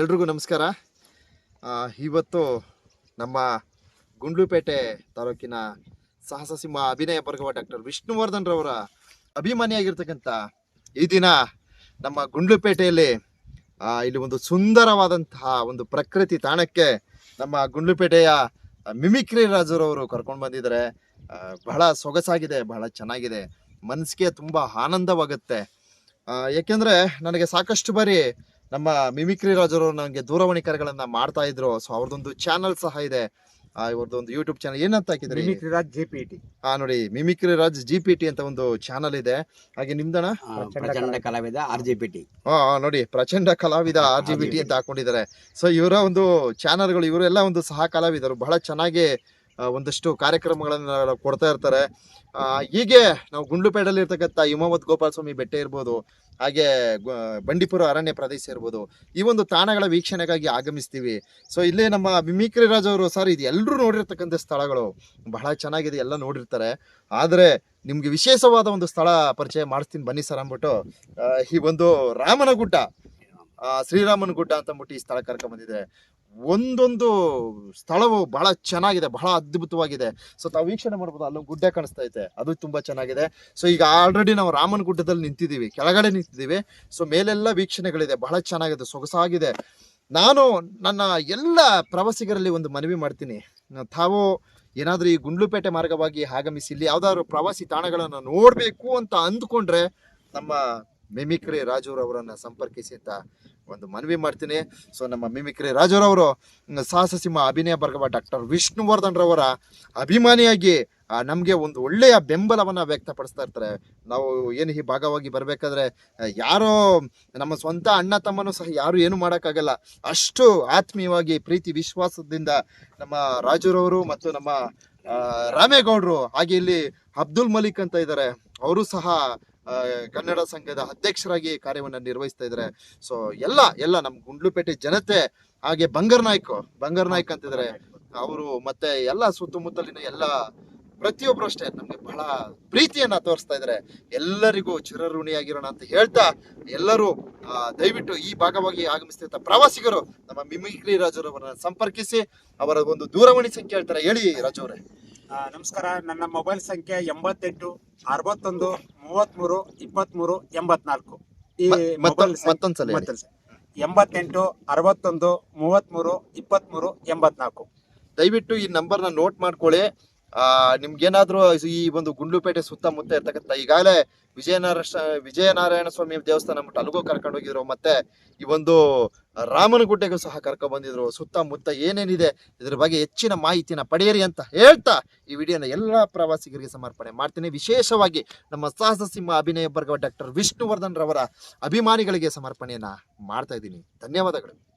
ಎಲ್ರಿಗೂ ನಮಸ್ಕಾರ. ಇವತ್ತು ನಮ್ಮ ಗುಂಡ್ಲುಪೇಟೆ ತಾಲೂಕಿನ ಸಾಹಸ ಸಿಂಹ ಅಭಿನಯ ಬರ್ಗವ ಡಾಕ್ಟರ್ ವಿಷ್ಣುವರ್ಧನ್ ರವರ ಅಭಿಮಾನಿಯಾಗಿರ್ತಕ್ಕಂಥ ಈ ದಿನ ನಮ್ಮ ಗುಂಡ್ಲುಪೇಟೆಯಲ್ಲಿ ಇಲ್ಲಿ ಒಂದು ಸುಂದರವಾದಂತಹ ಒಂದು ಪ್ರಕೃತಿ ತಾಣಕ್ಕೆ ನಮ್ಮ ಗುಂಡ್ಲುಪೇಟೆಯ ಮಿಮಿಕ್ರಿ ರಾಜರವರು ಕರ್ಕೊಂಡು ಬಂದಿದ್ದಾರೆ. ಬಹಳ ಸೊಗಸಾಗಿದೆ, ಬಹಳ ಚೆನ್ನಾಗಿದೆ. ಮನಸ್ಸಿಗೆ ತುಂಬ ಆನಂದವಾಗುತ್ತೆ. ಏಕೆಂದರೆ ನನಗೆ ಸಾಕಷ್ಟು ಬಾರಿ ನಮ್ಮ ಮಿಮಿಕ್ರಿ ರಾಜರು ನನಗೆ ದೂರವಾಣಿ ಕರೆಗಳನ್ನ ಮಾಡ್ತಾ ಇದ್ರು. ಸೊ ಅವ್ರದೊಂದು ಚಾನಲ್ ಸಹ ಇದೆ. ಇವ್ರದ್ದು ಒಂದು ಯೂಟ್ಯೂಬ್ ಚಾನಲ್ ಏನಂತ ಹಾಕಿದ್ರಿ? Mimicry Raj GPT P T ಆ ನೋಡಿ mimicry Raj G P T ಅಂತ ಒಂದು ಚಾನಲ್ ಇದೆ. ಹಾಗೆ ನಿಮ್ದಣ ಪ್ರಚಂಡ ಕಲಾವಿದ ಆರ್ ಜಿ ಪಿ ಟಿ ಆ ಆ, ನೋಡಿ ಪ್ರಚಂಡ ಕಲಾವಿದ ಆರ್ ಜಿ ಪಿ ಟಿ ಅಂತ ಹಾಕೊಂಡಿದ್ದಾರೆ. ಸೊ ಇವರ ಒಂದು ಚಾನಲ್ಗಳು ಇವರೆಲ್ಲ ಒಂದು ಸಹ ಕಲಾವಿದರು. ಬಹಳ ಚೆನ್ನಾಗಿ ಒಂದಷ್ಟು ಕಾರ್ಯಕ್ರಮಗಳನ್ನು ಕೊಡ್ತಾ ಇರ್ತಾರೆ. ಹೀಗೆ ನಾವು ಗುಂಡ್ಲುಪೇಟಲ್ಲಿ ಇರ್ತಕ್ಕಂಥ ಹಿಮಾವತ್ ಗೋಪಾಲಸ್ವಾಮಿ ಬೆಟ್ಟ ಇರ್ಬೋದು, ಹಾಗೆ ಬಂಡೀಪುರ ಅರಣ್ಯ ಪ್ರದೇಶ ಇರ್ಬೋದು, ಈ ಒಂದು ತಾಣಗಳ ವೀಕ್ಷಣೆಗಾಗಿ ಆಗಮಿಸ್ತೀವಿ. ಸೊ ಇಲ್ಲಿ ನಮ್ಮ ಮಿಮಿಕ್ರಿ ರಾಜ್ ಅವರು, ಸರ್, ಇದು ಎಲ್ಲರೂ ನೋಡಿರ್ತಕ್ಕಂಥ ಸ್ಥಳಗಳು. ಬಹಳ ಚೆನ್ನಾಗಿದೆ, ಎಲ್ಲ ನೋಡಿರ್ತಾರೆ. ಆದರೆ ನಿಮಗೆ ವಿಶೇಷವಾದ ಒಂದು ಸ್ಥಳ ಪರಿಚಯ ಮಾಡಿಸ್ತೀನಿ ಬನ್ನಿ ಸರ್ ಅಂದ್ಬಿಟ್ಟು ಈ ಒಂದು ರಾಮನ ಗುಡ್ಡ ಶ್ರೀರಾಮನ ಗುಡ್ಡ ಅಂತ ಅಂದ್ಬಿಟ್ಟು ಈ ಸ್ಥಳ ಬಂದಿದೆ. ಒಂದೊಂದು ಸ್ಥಳವು ಬಹಳ ಚೆನ್ನಾಗಿದೆ, ಬಹಳ ಅದ್ಭುತವಾಗಿದೆ. ಸೊ ತಾವು ವೀಕ್ಷಣೆ ಮಾಡ್ಬೋದು, ಅಲ್ಲೊಂದು ಗುಡ್ಡ ಕಾಣಿಸ್ತಾ ಐತೆ ಅದು ತುಂಬಾ ಚೆನ್ನಾಗಿದೆ. ಸೊ ಈಗ ಆಲ್ರೆಡಿ ನಾವು ರಾಮನ ಗುಡ್ಡದಲ್ಲಿ ನಿಂತಿದ್ದೀವಿ, ಕೆಳಗಡೆ ನಿಂತಿದ್ದೀವಿ. ಸೊ ಮೇಲೆಲ್ಲ ವೀಕ್ಷಣೆಗಳಿದೆ, ಬಹಳ ಚೆನ್ನಾಗಿದೆ, ಸೊಗಸಾಗಿದೆ. ನಾನು ನನ್ನ ಎಲ್ಲ ಪ್ರವಾಸಿಗರಲ್ಲಿ ಒಂದು ಮನವಿ ಮಾಡ್ತೀನಿ. ತಾವು ಏನಾದರೂ ಈ ಗುಂಡ್ಲುಪೇಟೆ ಮಾರ್ಗವಾಗಿ ಆಗಮಿಸಿ, ಇಲ್ಲಿ ಯಾವ್ದಾದ್ರು ಪ್ರವಾಸಿ ತಾಣಗಳನ್ನು ನೋಡಬೇಕು ಅಂತ ಅಂದ್ಕೊಂಡ್ರೆ ನಮ್ಮ ಮಿಮಿಕ್ರಿ ರಾಜೂರವರನ್ನು ಸಂಪರ್ಕಿಸಿ ಅಂತ ಒಂದು ಮನವಿ ಮಾಡ್ತೀನಿ. ಸೊ ನಮ್ಮ ಮಿಮಿಕ್ರಿ ರಾಜುರವರು ಸಾಹಸ ಸಿಂಹ ಅಭಿನಯ ಬರ್ಗವ ಡಾಕ್ಟರ್ ವಿಷ್ಣುವರ್ಧನ್ ರವರ ಅಭಿಮಾನಿಯಾಗಿ ನಮಗೆ ಒಂದು ಒಳ್ಳೆಯ ಬೆಂಬಲವನ್ನು ವ್ಯಕ್ತಪಡಿಸ್ತಾ ಇರ್ತಾರೆ. ನಾವು ಏನು ಈ ಭಾಗವಾಗಿ ಬರಬೇಕಾದ್ರೆ ಯಾರೋ ನಮ್ಮ ಸ್ವಂತ ಅಣ್ಣ ತಮ್ಮನೂ ಸಹ ಯಾರು ಏನು ಮಾಡೋಕ್ಕಾಗಲ್ಲ. ಅಷ್ಟು ಆತ್ಮೀಯವಾಗಿ ಪ್ರೀತಿ ವಿಶ್ವಾಸದಿಂದ ನಮ್ಮ ರಾಜುರವರು ಮತ್ತು ನಮ್ಮ ರಾಮೇಗೌಡರು ಹಾಗೆ ಇಲ್ಲಿ ಅಬ್ದುಲ್ ಮಲಿಕ್ ಅಂತ ಇದ್ದಾರೆ. ಅವರು ಸಹ ಕನ್ನಡ ಸಂಘದ ಅಧ್ಯಕ್ಷರಾಗಿ ಕಾರ್ಯವನ್ನು ನಿರ್ವಹಿಸ್ತಾ ಇದ್ದಾರೆ. ಸೊ ಎಲ್ಲ ಎಲ್ಲ ನಮ್ಮ ಗುಂಡ್ಲುಪೇಟೆ ಜನತೆ, ಹಾಗೆ ಬಂಗರ್ ನಾಯ್ಕ ಬಂಗರ್ ನಾಯ್ಕ ಅಂತಿದ್ದಾರೆ. ಅವರು ಮತ್ತೆ ಎಲ್ಲ ಸುತ್ತಮುತ್ತಲಿನ ಎಲ್ಲ ಪ್ರತಿಯೊಬ್ರು ಅಷ್ಟೇ, ನಮ್ಗೆ ಬಹಳ ಪ್ರೀತಿಯನ್ನ ತೋರಿಸ್ತಾ ಇದ್ದಾರೆ. ಎಲ್ಲರಿಗೂ ಚಿರಋಣಿಯಾಗಿರೋಣ ಅಂತ ಹೇಳ್ತಾ, ಎಲ್ಲರೂ ದಯವಿಟ್ಟು ಈ ಭಾಗವಾಗಿ ಆಗಮಿಸ್ತಿದ್ದ ಪ್ರವಾಸಿಗರು, ನಮ್ಮ ಮಿಮಿಕ್ರಿ ರಾಜರವರನ್ನ ಸಂಪರ್ಕಿಸಿ, ಅವರ ಒಂದು ದೂರವಾಣಿ ಸಂಖ್ಯೆ ಹೇಳ್ತಾರೆ. ಹೇಳಿ ರಾಜು ನಮಸ್ಕಾರ. ನನ್ನ ಮೊಬೈಲ್ ಸಂಖ್ಯೆ ಎಂಬತ್ತೆಂಟು, ಅರವತ್ತೊಂದು ಮೂವತ್ಮೂರು ಇಪ್ಪತ್ಮೂರು ಎಂಬತ್ನಾಲ್ಕು. ಈ ಮೊಬೈಲ್ ಮತ್ತೊಂದ್ಸಲ. ಎಂಬತ್ತೆಂಟು ಅರವತ್ತೊಂದು ಮೂವತ್ಮೂರು ಇಪ್ಪತ್ಮೂರು ಎಂಬತ್ನಾಲ್ಕು. ದಯವಿಟ್ಟು ಈ ನಂಬರ್ನ ನೋಟ್ ಮಾಡ್ಕೊಳ್ಳಿ. ಆ ನಿಮ್ಗೇನಾದ್ರೂ ಈ ಒಂದು ಗುಂಡ್ಲುಪೇಟೆ ಸುತ್ತಮುತ್ತ ಇರ್ತಕ್ಕಂಥ ಈಗಾಗಲೇ ವಿಜಯನಾರಾಯಣ ವಿಜಯನಾರಾಯಣ ಸ್ವಾಮಿ ದೇವಸ್ಥಾನ ಮಟ್ಟ ಅಲ್ಲಿಗೂ ಕರ್ಕೊಂಡು ಹೋಗಿದ್ರು. ಮತ್ತೆ ಈ ಒಂದು ರಾಮನ ಗುಡ್ಡೆಗೂ ಸಹ ಕರ್ಕೊಂಡು ಬಂದಿದ್ರು. ಸುತ್ತಮುತ್ತ ಏನೇನಿದೆ, ಇದ್ರ ಬಗ್ಗೆ ಹೆಚ್ಚಿನ ಮಾಹಿತಿನ ಪಡೆಯಿರಿ ಅಂತ ಹೇಳ್ತಾ ಈ ವಿಡಿಯೋನ ಎಲ್ಲ ಪ್ರವಾಸಿಗರಿಗೆ ಸಮರ್ಪಣೆ ಮಾಡ್ತೀನಿ. ವಿಶೇಷವಾಗಿ ನಮ್ಮ ಸಾಹಸ ಸಿಂಹ ಅಭಿನಯ ಬರ್ಗವ ಡಾಕ್ಟರ್ ವಿಷ್ಣುವರ್ಧನ್ ರವರ ಅಭಿಮಾನಿಗಳಿಗೆ ಸಮರ್ಪಣೆಯನ್ನ ಮಾಡ್ತಾ ಇದ್ದೀನಿ. ಧನ್ಯವಾದಗಳು.